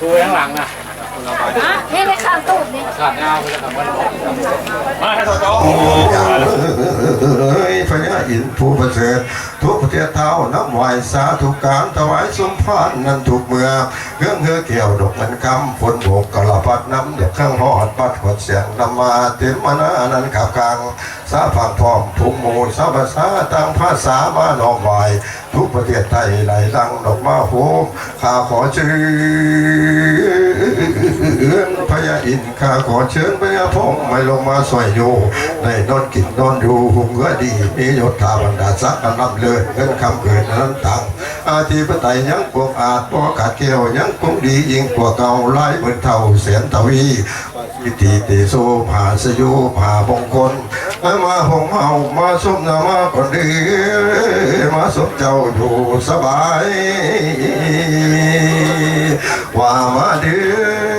ดูข้างหลังนะ นี่ในข้างตูดนี่ขาดเงาไปแล้วกับมันมาให้โตโตเอ้ยพญาอินทร์ผู้ประเสริฐทุกประเทศเท้าน้ำไหวสาธุการถวายสมพานนั้นทุกเมื่อเครื่องเฮือเกี่ยวดอกเงินคำฝนโบกกระพัดน้ำเดือดเครื่องหอดปัดหดเสียงนำมาเต็มมานานั้นขับกลางสาผังพร้อมทุกหมู่สาภาษาต่างภาษามาน้อมไหวทุกประเทศไทยไหลลังดอกมาโหมข้าขอเชิญ พญาอินข้าขอเชิญพญาพงไม่ลงมาสวยอยู่ในนอนกินนอนอยู่หุงเงือดีมียศถาบรรดาศักดิ์อันำเลิศเงินคำเกิดนั้นตังอาทิปไตยยังปวงอาจปวขาดเกี่ยวยังคงดียิ่งกว่าเก่าไล่เหมือนเท่าเสียนทวีวิธีติโซผาสยุผาบงคล มาหงเฮามาสมนามาคนดีมาสมเจ้าอยู่สบาย ว่ามาเดือ